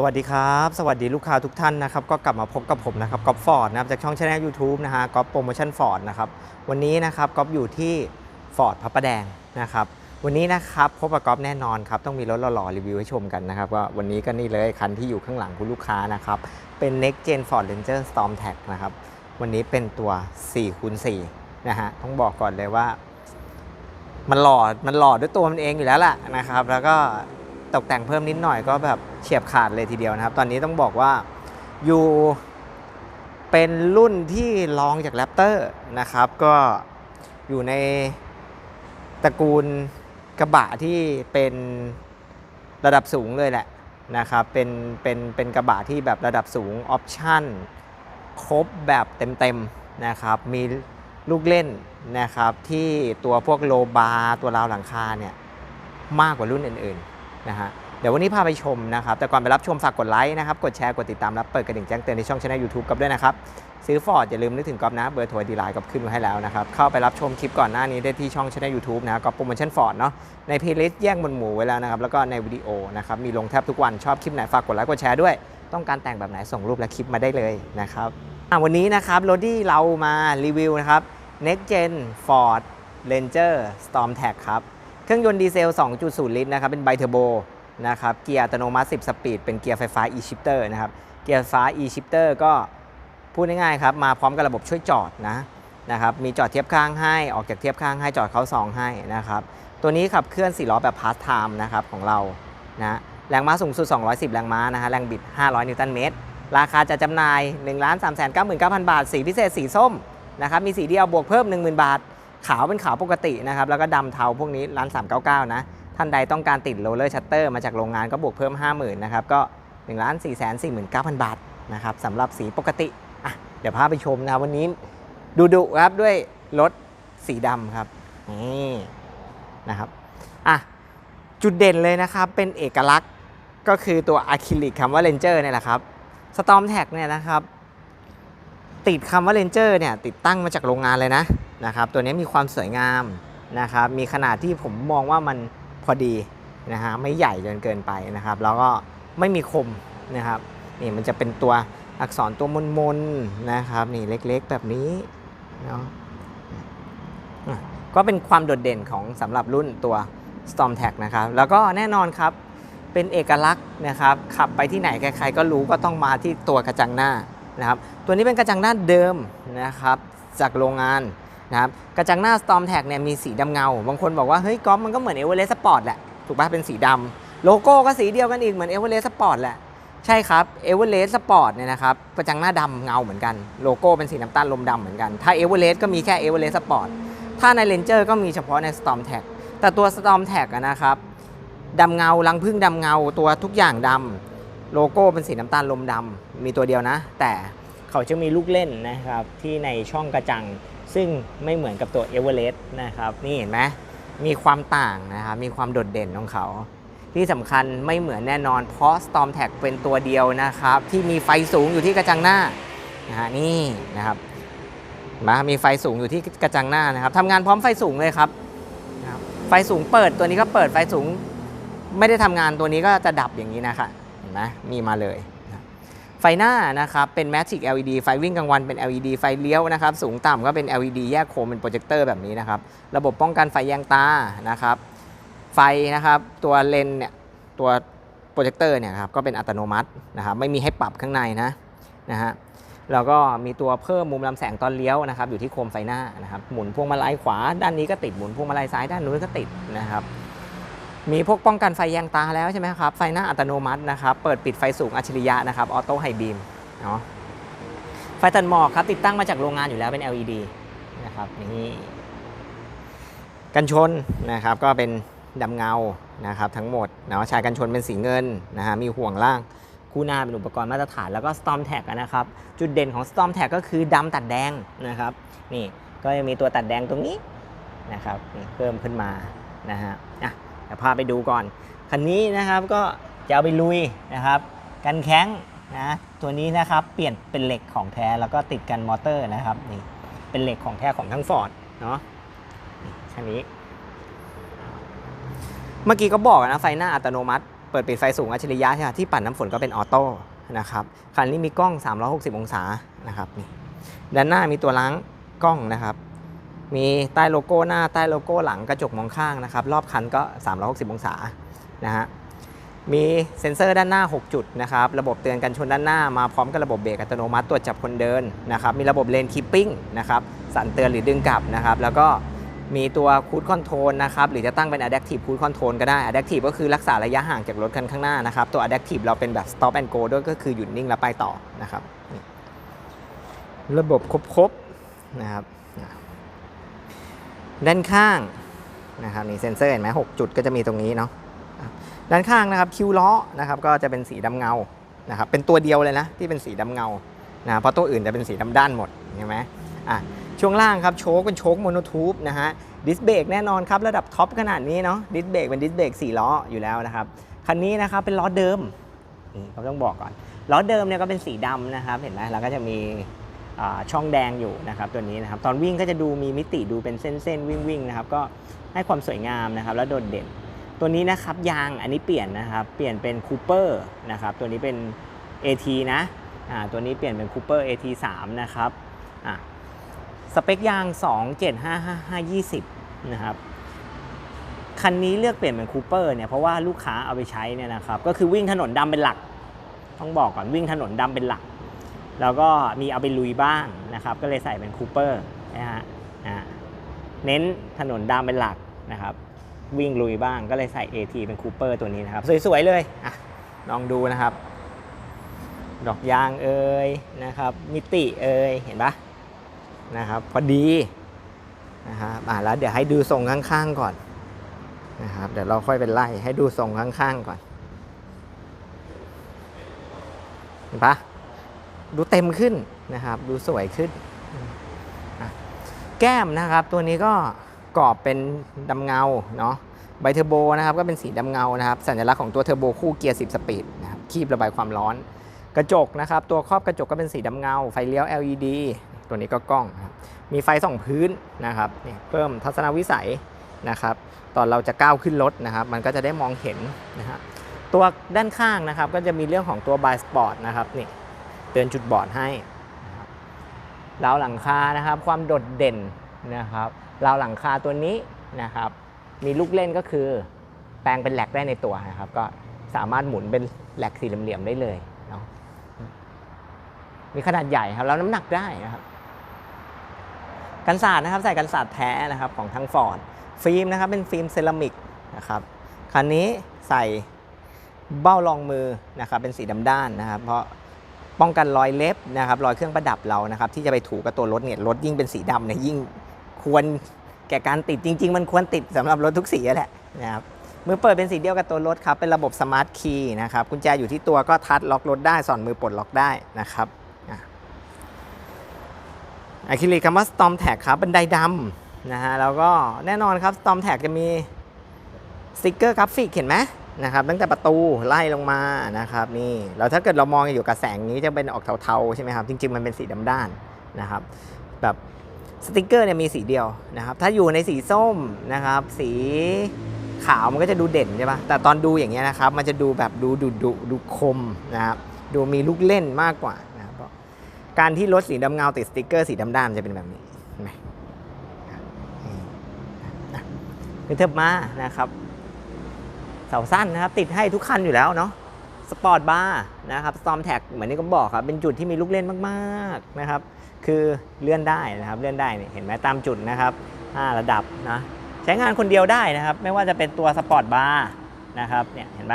สวัสดีครับ สวัสดีลูกค้าทุกท่านนะครับ ก็กลับมาพบกับผมนะครับก๊อฟฟอร์ดนะครับจากช่องช anel YouTube นะฮะก๊อฟโปรโมชั่นฟอร์ดนะครับวันนี้นะครับก๊อฟอยู่ที่ฟอร์ดพระประแดงนะครับวันนี้นะครับพบกับก๊อฟแน่นอนครับต้องมีรถหล่อๆรีวิวให้ชมกันนะครับว่าวันนี้ก็นี่เลยคันที่อยู่ข้างหลังคุณลูกค้านะครับเป็น Next Gen Ford Ranger Storm Tag นะครับวันนี้เป็นตัว4คูณ4นะฮะต้องบอกก่อนเลยว่า มันหล่อมันหล่อด้วยตัวมันเองอยู่แล้วแหละนะครับ แล้วก็ ตกแต่งเพิ่มนิดหน่อยก็แบบเฉียบขาดเลยทีเดียวนะครับ ตอนนี้ต้องบอกว่าอยู่เป็นรุ่นที่รองจากแรปเตอร์นะครับ ก็อยู่ในตระกูลกระบะที่เป็นระดับสูงเลยแหละนะครับ เป็นเป็นเป็นกระบะที่แบบระดับสูงออปชั่นครบแบบเต็มๆนะครับ มีลูกเล่นนะครับที่ตัวพวกโลบาร์ตัวราวหลังคาเนี่ยมากกว่ารุ่นอื่นๆ นะฮะเดี๋ยววันนี้พาไปชมนะครับ แต่ก่อนไปรับชมฝากกดไลค์นะครับ กดแชร์ กดติดตามและเปิดกระดิ่งแจ้งเตือนในช่องช anel YouTube กับด้วยนะครับ ซื้อฟอร์ดอย่าลืมนึกถึงก๊อฟนะ เบอร์โทรดีไลน์ก๊อฟขึ้นไว้ให้แล้วนะครับ เข้าไปรับชมคลิปก่อนหน้านี้ได้ที่ช่องช anel YouTube นะก๊อฟโปรโมชั่นฟอร์ดเนาะ ในเพลย์ลิสต์แย่งบนหมูไว้แล้วนะครับ แล้วก็ในวิดีโอนะครับ มีลงแทบทุกวัน ชอบคลิปไหนฝากกดไลค์ กดแชร์ด้วย ต้องการแต่งแบบไหนส่งรูปและคลิปมาได้เลยนะครับอะวันนี้นะครับรถที่เรามารีวิวนะครับ Next Gen Ford Ranger Storm Tag ครับ เครื่องยนต์ดีเซล 2.0 ลิตรนะครับ เป็นไบเทอร์โบนะครับ เกียร์อัตโนมัติ 10 สปีด เป็นเกียร์ไฟฟ้า e-shifter นะครับ เกียร์ไฟฟ้า e-shifter ก็พูดง่ายๆครับ มาพร้อมกับระบบช่วยจอดนะนะครับ มีจอดเทียบข้างให้ ออกจากเทียบข้างให้ จอดเขาซองให้นะครับ ตัวนี้ขับเคลื่อน 4 ล้อแบบพาร์ทไทม์นะครับของเรา นะ แรงม้าสูงสุด 210 แรงม้านะฮะ แรงบิด 500 นิวตันเมตร ราคาจะจำหน่าย 1 3 9 9 0 0 0 บาท สีพิเศษสีส้มนะครับ มีสีเดียวบวกเพิ่ม 10,000 บาท ขาวเป็นขาวปกตินะครับ แล้วก็ดำเทาพวกนี้ร้าน399 นะ ท่านใดต้องการติดโรลเลอร์ชัตเตอร์มาจากโรงงานก็บวกเพิ่ม 50,000นะครับ ก็1 4 4 9 0 0 0 บาทนะครับสำหรับสีปกติอะเดี๋ยวพาไปชมนะวันนี้ดูดุครับด้วยรถสีดำครับนี่นะครับอะจุดเด่นเลยนะครับ เป็นเอกลักษณ์ก็คือตัวอะคริลิกคำว่า Ranger เนี่ยแหละครับ Storm Tag เนี่ยนะครับ ติดคำว่า Ranger เนี่ยติดตั้งมาจากโรงงานเลยนะนะครับตัวนี้มีความสวยงามนะครับมีขนาดที่ผมมองว่ามันพอดีนะฮะไม่ใหญ่จนเกินไปนะครับ แล้วก็ไม่มีคมนะครับนี่มันจะเป็นตัวอักษรตัวมนๆนะครับนี่เล็กๆแบบนี้เนาะอะก็เป็นความโดดเด่นของสำหรับรุ่นตัว Storm Tag นะครับ แล้วก็แน่นอนครับเป็นเอกลักษณ์นะครับ ขับไปที่ไหนใครๆก็รู้ก็ต้องมาที่ตัวกระจังหน้า นะครับตัวนี้เป็นกระจังหน้าเดิมนะครับจากโรงงานนะครับกระจังหน้า Storm Tag เนี่ยมีสีดำเงา บางคนบอกว่าเฮ้ยก๊อฟมันก็เหมือน Everest Sport แหละถูกปะเป็นสีดำโลโก้ก็สีเดียวกันอีกเหมือน Everest Sport แหละใช่ครับ Everest Sport เนี่ยนะครับกระจังหน้าดำเงาเหมือนกันโลโก้เป็นสีน้ำตาลลมดำเหมือนกันถ้า Everest ก็มีแค่ Everest Sport ถ้าใน Ranger ก็มีเฉพาะใน Storm Tag แต่ตัว Storm Tag นะครับดำเงารังพึ่งดำเงาตัวทุกอย่างดำ โลโก้เป็นสีน้ำตาลลมดำมีตัวเดียวนะ แต่เขาจะมีลูกเล่นนะครับที่ในช่องกระจัง ซึ่งไม่เหมือนกับตัวเอเวอเรสต์นะครับนี่เห็นไหมมีความต่างนะครับมีความโดดเด่นของเขา ที่สำคัญไม่เหมือนแน่นอน เพราะ Storm Tag เป็นตัวเดียวนะครับ ที่มีไฟสูงอยู่ที่กระจังหน้านะฮะนี่นะครับมามีไฟสูงอยู่ที่กระจังหน้านะครับทำงานพร้อมไฟสูงเลยครับ ไฟสูงเปิดตัวนี้ก็เปิดไฟสูง ไม่ได้ทำงานตัวนี้ก็จะดับอย่างนี้นะคะ นไหมมีมาเลยนะไฟหน้านะครับเป็น Magic LED ไฟวิ่งกลางวันเป็น LED ไฟเลี้ยวนะครับสูงต่ำก็เป็น LED แยกโคมเป็นโปรเจคเตอร์แบบนี้นะครับระบบป้องกันไฟแยงตานะครับไฟนะครับตัวเลนเนี่ยตัวโปรเจคเตอร์เนี่ยครับก็เป็นอัตโนมัตินะครับไม่มีให้ปรับข้างในนะนะฮะแล้วก็มีตัวเพิ่มมุมลำแสงตอนเลี้ยวนะครับอยู่ที่โคมไฟหน้านะครับหมุนพวงมาลัยขวาด้านนี้ก็ติดหมุนพวงมาลัยซ้ายด้านนู้นก็ติดนะครับ มีพวกป้องกันไฟแยงตาแล้วใช่ไหมครับ ไฟหน้าอัตโนมัตินะครับ เปิดปิดไฟสูงอัจฉริยะนะครับ ออโต้ไฮบีมเนาะ ไฟตัดหมอกครับ ติดตั้งมาจากโรงงานอยู่แล้วเป็น LED นะครับนี่กันชนนะครับก็เป็นดำเงานะครับทั้งหมดเนาะชายกันชนเป็นสีเงินนะฮะมีห่วงล่างคู่หน้าเป็นอุปกรณ์มาตรฐานแล้วก็ Storm Tag นะครับ จุดเด่นของ Storm Tag ก็คือดำตัดแดงนะครับ นี่ก็จะมีตัวตัดแดงตรงนี้นะครับนี่เพิ่มขึ้นมานะฮะอะ พาไปดูก่อน คันนี้นะครับก็จะเอาไปลุยนะครับกันแข้งนะตัวนี้นะครับเปลี่ยนเป็นเหล็กของแท้แล้วก็ติดกันมอเตอร์นะครับนี่เป็นเหล็กของแท้ของทั้งฟอร์ดเนาะคันนี้ เมื่อกี้ก็บอกนะไฟหน้าอัตโนมัติ เปิดปิดไฟสูงอัจฉริยะใช่ไหมที่ปัดน้ำฝนก็เป็นออโต้นะครับคันนี้มีกล้อง 360 องศานะครับนี่ด้านหน้ามีตัวล้างกล้องนะครับ มีใต้โลโก้หน้าใต้โลโก้หลังกระจกมองข้างนะครับ รอบคันก็ 360 องศานะฮะมีเซ็นเซอร์ด้านหน้า 6 จุดนะครับ ระบบเตือนกันชนด้านหน้ามาพร้อมกับระบบเบรกอัตโนมัติตรวจจับคนเดินนะครับ มีระบบเลนคีปปิ้งนะครับ สั่นเตือนหรือดึงกลับนะครับ แล้วก็มีตัวคูดคอนโทรลนะครับ หรือจะตั้งเป็น Adaptive Cruise Control ก็ได้ Adaptive ก็คือรักษาระยะห่างจากรถคันข้างหน้านะครับ ตัว Adaptive เราเป็นแบบ Stop and Go ด้วยก็คือหยุดนิ่งแล้วไปต่อนะครับ ระบบครบๆนะครับ ด้านข้างนะครับนี่เซ็นเซอร์เห็นไหมหกจุดก็จะมีตรงนี้เนาะด้านข้างนะครับคิวล้อนะครับก็จะเป็นสีดำเงานะครับเป็นตัวเดียวเลยนะที่เป็นสีดำเงานะเพราะตัวอื่นจะเป็นสีดำด้านหมดเห็นไหมอะช่วงล่างครับโชคเป็นโชคโมโนทูบนะฮะดิสเบรกแน่นอนครับระดับท็อปขนาดนี้เนาะดิสเบรกเป็นดิสเบรกสี่ล้ออยู่แล้วนะครับคันนี้นะครับเป็นล้อเดิมนี่ผมต้องบอกก่อนล้อเดิมเนี่ยก็เป็นสีดำนะครับเห็นไหมแล้วก็จะมี ช่องแดงอยู่นะครับตัวนี้นะครับตอนวิ่งก็จะดูมีมิติดูเป็นเส้นๆวิ่งวิ่งๆนะครับก็ให้ความสวยงามนะครับแล้วโดดเด่น ตัวนี้นะครับยางอันนี้เปลี่ยนนะครับเปลี่ยนเป็นคูเปอร์นะครับตัวนี้เป็น AT นะอ่าตัวนี้เปลี่ยนเป็นคูเปอร์ AT 3นะครับอ่าสเปคยาง 275520 นะครับคันนี้เลือกเปลี่ยนเป็นคูเปอร์เนี่ยเพราะว่าลูกค้าเอาไปใช้เนี่ยนะครับก็คือวิ่งถนนดำเป็นหลัก ต้องบอกก่อนวิ่งถนนดำเป็นหลัก แล้วก็มีเอาไปลุยบ้างนะครับ ก็เลยใส่เป็นคูเปอร์นะฮะเน้นถนนดำเป็นหลักนะครับ วิ่งลุยบ้างก็เลยใส่ AT เป็นคูเปอร์ตัวนี้นะครับ สวยๆเลยอะลองดูนะครับ ดอกยางเอ่ยนะครับ มิติเอ่ยเห็นปะนะครับ พอดีนะครับอะแล้วเดี๋ยวให้ดูทรงข้างๆก่อนนะครับเดี๋ยวเราค่อยเป็นไล่ให้ดูทรงข้างๆก่อนเห็นปะ ดูเต็มขึ้นนะครับ ดูสวยขึ้น แก้มนะครับตัวนี้ก็กรอบเป็นดำเงาเนาะใบเทอร์โบนะครับก็เป็นสีดำเงานะครับ สัญลักษณ์ของตัวเทอร์โบคู่เกียร์ 10 สปีดนะครับคีบระบายความร้อน กระจกนะครับ ตัวครอบกระจกก็เป็นสีดำเงา ไฟเลี้ยว LED ตัวนี้ก็กล้องครับมีไฟส่องพื้นนะครับนี่เพิ่มทัศนวิสัยนะครับ ตอนเราจะก้าวขึ้นรถนะครับ มันก็จะได้มองเห็นนะฮะตัวด้านข้างนะครับ ก็จะมีเรื่องของตัวบายสปอร์ตนะครับนี่ เตือนจุดบอดให้ราวหลังคานะครับ ความโดดเด่นนะครับราวหลังคาตัวนี้นะครับ มีลูกเล่นก็คือ แปลงเป็นแหลกได้ในตัวนะครับ ก็สามารถหมุนเป็นแหลกสี่เหลี่ยมได้เลยเนาะมีขนาดใหญ่ครับแล้วน้ำหนักได้นะครับ กันศาสตร์นะครับ ใส่กันศาสตร์แท้นะครับของทั้งฟอร์ดฟิล์มนะครับ เป็นฟิล์มเซรามิกนะครับคันนี้ใส่เบ้ารองมือนะครับ เป็นสีดำด้านนะครับ เพราะ ป้องกันรอยเล็บนะครับรอยเครื่องประดับเรานะครับที่จะไปถูกับตัวรถเนี่ยรถยิ่งเป็นสีดำเนี่ยยิ่งควรแก่การติดจริง ๆ มันควรติดสำหรับรถทุกสีแหละนะครับมือเปิดเป็นสีเดียวกับตัวรถครับเป็นระบบสมาร์ทคีย์นะครับกุญแจอยู่ที่ตัวก็ทัชล็อกรถได้สอนมือปลดล็อกได้นะครับอะคริลิกคำว่า Storm Tag ครับบันไดดำนะฮะแล้วก็แน่นอนครับ Storm Tag จะมีสติกเกอร์กราฟิกเห็นไหม นะครับตั้งแต่ประตูไล่ลงมานะครับนี่แล้วถ้าเกิดเรามองอยู่กับแสงนี้จะเป็นออกเทาๆใช่ไหมครับจริงๆมันเป็นสีดำด้านนะครับแบบสติกเกอร์เนี่ยมีสีเดียวนะครับถ้าอยู่ในสีส้มนะครับสีขาวมันก็จะดูเด่นใช่ปะแต่ตอนดูอย่างเงี้ยนะครับมันจะดูแบบดูดุดุดูคมนะครับดูมีลูกเล่นมากกว่านะครับการที่รถสีดำเงาติดสติกเกอร์สีดำด้านจะเป็นแบบนี้เห็นไหมนี่เทิบมานะครับ เสาสั้นนะครับ ติดให้ทุกคันอยู่แล้วเนาะสปอร์ตบาร์นะครับสตอมแท็กเหมือนที่ผมบอกครับ เป็นจุดที่มีลูกเล่นมากๆนะครับ คือเลื่อนได้นะครับเลื่อนได้เนี่เห็นไหมตามจุดนะครับ5ระดับนะใช้งานคนเดียวได้นะครับ ไม่ว่าจะเป็นตัวสปอร์ตบาร์นะครับเนี่ยเห็นไหม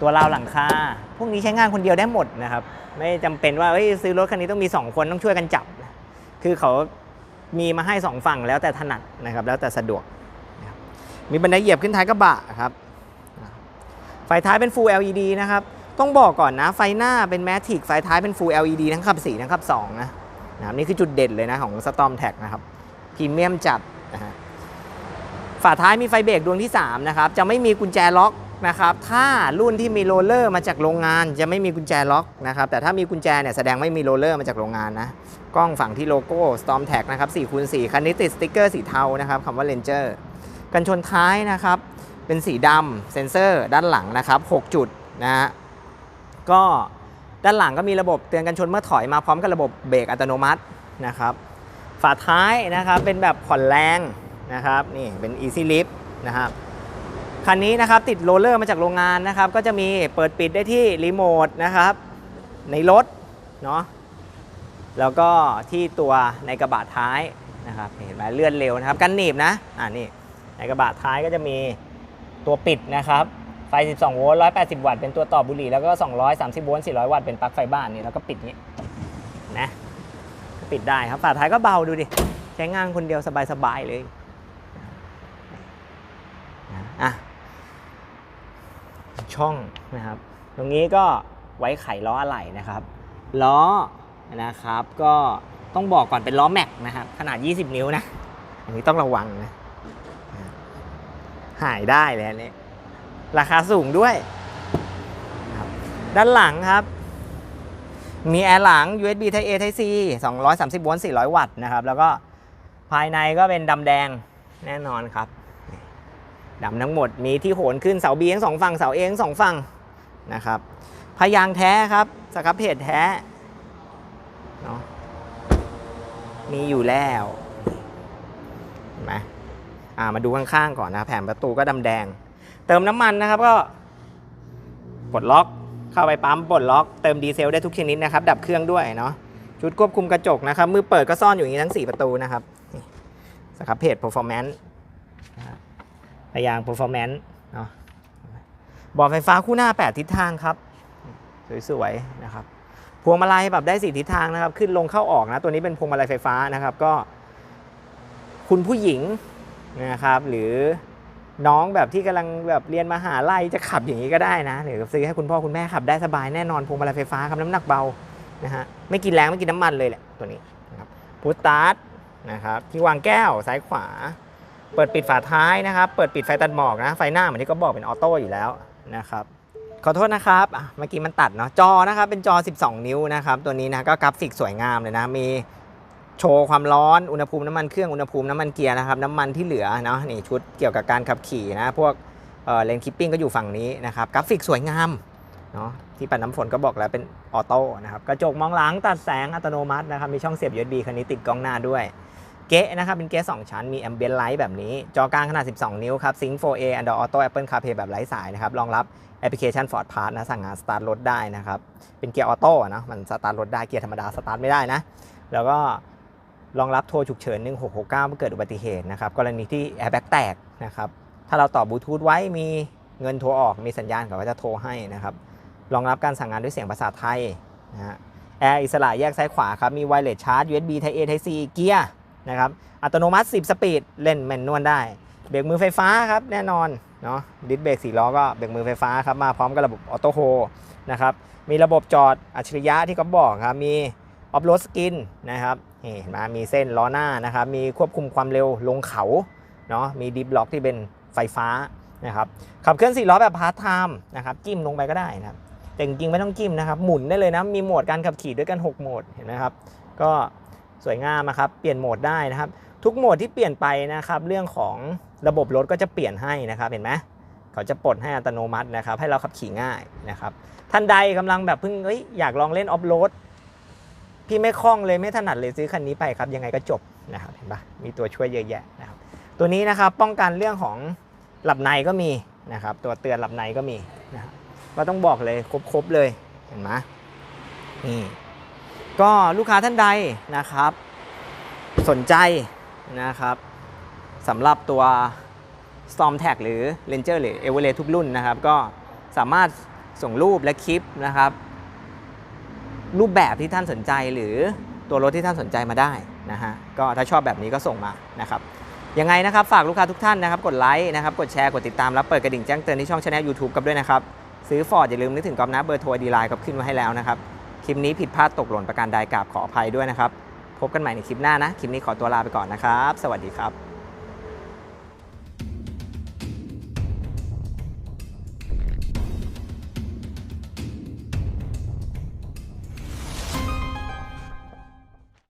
ตัวราวหลังคาพวกนี้ใช้งานคนเดียวได้หมดนะครับ ไม่จำเป็นว่าซื้อรถคันนี้ต้องมี 2 คนต้องช่วยกันจับ คือเขามีมาให้สองฝั่งแล้วแต่ถนัดนะครับ แล้วแต่สะดวก มีบันไดเหยียบขึ้นท้ายกระบะครับ ฟท้ายเป็น Full LED นะครับ ต้องบอกก่อนนะ ไฟหน้าเป็น Matic ไฟท้ายเป็น Full LED ทั้งขับ4ทั้งขับ2นะนะครับนี่คือจุดเด่นเลยนะของ Storm Tag นะครับพรีเมียมจัดนะฮะฝาท้ายมีไฟเบรกดวงที่3นะครับจะไม่มีกุญแจล็อกนะครับถ้ารุ่นที่มีโรลเลอร์มาจากโรงงานจะไม่มีกุญแจล็อกนะครับแต่ถ้ามีกุญแจเนี่ยแสดงไม่มีโรลเลอร์มาจากโรงงานนะกล้องฝั่งที่โลโก้ Storm Tag นะครับ4คูณ4คันนี้ติดสติ๊กเกอร์สีเทานะครับคำว่า Ranger กันชนท้ายนะครับ เป็นสีดำเซ็นเซอร์ด้านหลังนะครับ 6 จุดนะฮะก็ด้านหลังก็มีระบบเตือนกันชนเมื่อถอยมาพร้อมกับระบบเบรกอัตโนมัตินะครับฝาท้ายนะครับเป็นแบบผ่อนแรงนะครับนี่เป็น Easy Lift นะครับคันนี้นะครับติดโรลเลอร์มาจากโรงงานนะครับ ก็จะมีเปิดปิดได้ที่รีโมทนะครับ ในรถเนาะแล้วก็ที่ตัวในกระบะท้ายนะครับเห็นไหมเลื่อนเร็วนะครับกันหนีบนะอ่านี่ในกระบะท้ายก็จะมี ตัวปิดนะครับไฟ 12 โวลต์ 180 วัตต์ เป็นตัวต่อบุหรี่ แล้วก็ 230 โวลต์ 400 วัตต์ เป็นปลั๊กไฟบ้านนี่แล้วก็ปิดนี้นะ ปิดได้ครับ ฝาท้ายก็เบาดูดิ ใช้งานคนเดียวสบาย ๆ เลย อะ ช่องนะครับ ตรงนี้ก็ไว้ไขล้ออะไหล่นะครับ ล้อนะครับ ก็ต้องบอกก่อนเป็นล้อแม็กนะครับ ขนาด 20 นิ้วนะ อันนี้ต้องระวังนะ หายได้เลยอันนี้ราคาสูงด้วย ด้านหลังครับ มีแอร์หลัง USB Type A Type C 230 โวลต์ 400 วัตต์นะครับ แล้วก็ภายในก็เป็นดำแดงแน่นอนครับดำทั้งหมดมีที่โหนขึ้นเสา B ทั้งสองฝั่งเสา A ทั้งสองฝั่งนะครับพยางแท้ครับสครับเพจแท้เนาะมีอยู่แล้ว อ่ามาดูข้างๆก่อนนะแผ่นประตูก็ดำแดง เติมน้ำมันนะครับก็ปลดล็อกเข้าไปปั๊มปลดล็อกเติมดีเซลได้ทุกชนิดนะครับดับเครื่องด้วยเนาะชุดควบคุมกระจกนะครับมือเปิดก็ซ่อนอยู่อย่างนี้ทั้ง 4 ประตูนะครับสครับเพจ performance พยางค์ performance เนาะบอร์ดไฟฟ้าคู่หน้า 8 ทิศทางครับ สวยๆนะครับพวงมาลัยปรับได้4ทิศทางนะครับ ขึ้นลงเข้าออกนะ ตัวนี้เป็นพวงมาลัยไฟฟ้านะครับก็ คุณผู้หญิง นะครับ หรือน้องแบบที่กำลังแบบเรียนมหาลัยจะขับอย่างนี้ก็ได้นะหรือซื้อให้คุณพ่อคุณแม่ขับได้สบายแน่นอนพวงมาลัยไฟฟ้าครับน้ำหนักเบานะฮะไม่กินแรงไม่กินน้ำมันเลยแหละตัวนี้นะครับพุทตาร์ทนะครับที่วางแก้วซ้ายขวา เปิดปิดฝาท้ายนะครับ เปิดปิดไฟตัดหมอกนะไฟหน้าเหมือนที่ก็บอกเป็นออโต้อยู่แล้วนะครับขอโทษนะครับเมื่อกี้มันตัดเนาะจอนะครับเป็นจอ 12 นิ้วนะครับตัวนี้นะก็กราฟิกสวยงามเลยนะมี โชว์ความร้อนอุณหภูมิน้ำมันเครื่องอุณหภูมิน้ำมันเกียร์นะครับน้ำมันที่เหลือเนาะนี่ชุดเกี่ยวกับการขับขี่นะพวกเลนคิปปิ้งก็อยู่ฝั่งนี้นะครับกราฟิกสวยงามเนาะที่ปัดน้ำฝนก็บอกแล้วเป็นออโต้นะครับกระจกมองหลังตัดแสงอัตโนมัตินะครับมีช่องเสียบ USB คันนี้ติดกล้องหน้าด้วยเก๊ะนะครับเป็นเก๊ะ2ชั้นมีแอมเบียนไลท์แบบนี้ จอกลางขนาด 12 นิ้วครับซิงค์ 4A Android Auto Apple CarPlay แบบไร้สายนะครับรองรับแอปพลิเคชัน Ford Pass นะสั่งงานสตาร์ทรถได้นะครับเป็นเกียร์ออโต้นะมันสตาร์ทรถได้เกียร์ธรรมดาสตาร์ทไม่ได้นะแล้วก็ รองรับโทรฉุกเฉิน 1669 เมื่อเกิดอุบัติเหตุนะครับกรณีที่แอร์แบ็กแตกนะครับถ้าเราต่อบลูทูธไว้มีเงินโทรออกมีสัญญาณเขาก็จะโทรให้นะครับรองรับการสั่งงานด้วยเสียงภาษาไทยนะฮะแอร์อิสระแยกซ้ายขวาครับมีไวเลสชาร์จ USB Type A Type C เกียร์นะครับอัตโนมัติ 10 สปีดเล่นแมนนวลได้ เบรกมือไฟฟ้าครับแน่นอนเนาะดิสเบรกสี่ล้อก็เบรกมือไฟฟ้าครับมาพร้อมกับระบบออโต้โฮนะครับมีระบบจอดอัจฉริยะที่เขาบอกครับมีออฟโรดสกินนะครับ นี่เห็นไหมามีเส้นล้อหน้านะครับ มีควบคุมความเร็วลงเขาเนาะ มีดิฟล็อกที่เป็นไฟฟ้านะครับ ขับเคลื่อนสี่ล้อแบบพาร์ทไทม์นะครับ จิ้มลงไปก็ได้นะครับ แต่จริงๆไม่ต้องจิ้มนะครับ หมุนได้เลยนะ มีโหมดการขับขี่ด้วยกัน 6 โหมด เห็นไหมครับ ก็สวยงามนะครับ เปลี่ยนโหมดได้นะครับ ทุกโหมดที่เปลี่ยนไปนะครับ เรื่องของระบบรถก็จะเปลี่ยนให้นะครับ เห็นไหมเขาจะปลดให้อัตโนมัตินะครับ ให้เราขับขี่ง่ายนะครับ ท่านใดกำลังแบบเพิ่งอยอยากลองเล่นออฟโรด พี่ไม่คล่องเลยไม่ถนัดเลยซื้อคันนี้ไปครับยังไงก็จบนะครับเห็นปะมีตัวช่วยเยอะแยะนะครับตัวนี้นะครับป้องกันเรื่องของหลับในก็มีนะครับตัวเตือนหลับในก็มีนะครับก็ต้องบอกเลยครบๆเลยเห็นไหมนี่ก็ลูกค้าท่านใดนะครับ สนใจนะครับสำหรับตัว Storm Tag หรือ Ranger หรือ e v e r e s t ทุกรุ่นนะครับ ก็สามารถส่งรูปและคลิปนะครับ รูปแบบที่ท่านสนใจหรือตัวรถที่ท่านสนใจมาได้นะฮะก็ถ้าชอบแบบนี้ก็ส่งมานะครับยังไงนะครับฝากลูกค้าทุกท่านนะครับกดไลค์นะครับกดแชร์กดติดตามแล้วเปิดกระดิ่งแจ้งเตือนที่ช่องช anel YouTube กับด้วยนะครับซื้อฟอร์ดอย่าลืมนึกถึงกอมนะเบอร์โทรดีไลน์กับขึ้นมาให้แล้วนะครับคลิปนี้ผิดพลาดตกหล่นประการใดกราบขออภัยด้วยนะครับพบกันใหม่ในคลิปหน้านะ คลิปนี้ขอตัวลาไปก่อนนะครับ สวัสดีครับ